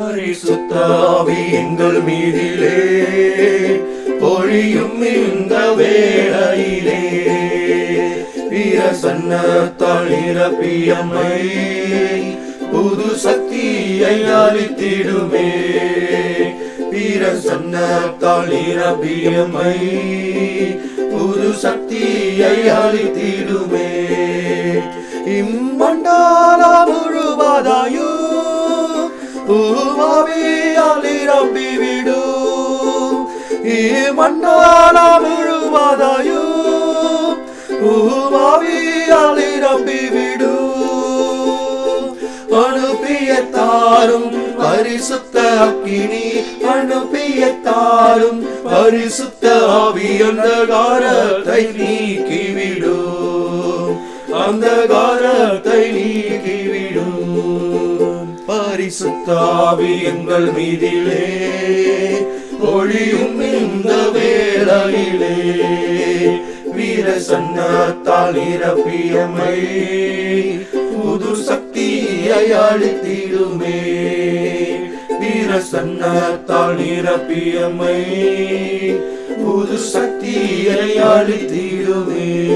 பரிசுத்தாவி எங்கள் மீதிலே பொழியும் இந்த வேளையிலே. வீர சன்னத்தால் நிரப்பியம்மை புது சக்தியை அளித்திடுமே. வீர சன்னத்தால் நிரப்பியம்மை புது சக்தியை அளித்திடுமே. பூமாவியால் நிரம்பிவிடு இம்மண்டால முழுவதாயு பூமாவியால் நிரம்பிவிடு அனுப்பிய தாரும் பரிசுத்த அக்கினி அனுப்பிய தாரும் பரிசுத்த ஆவி நீக்கிவிடும். அந்த காரத்தை நீக்கிவிடு பரிசுத்தாவி எங்கள் மீதிலே. ஒளியும் இந்த வேளையிலே. வீர சன்னத்தால் நிரப்பியமை. புது சக்தியை அளித்திடுமே. வீர சன்னத்தால் நிரப்பியமை. புது சக்தியை அளித்திடுமே.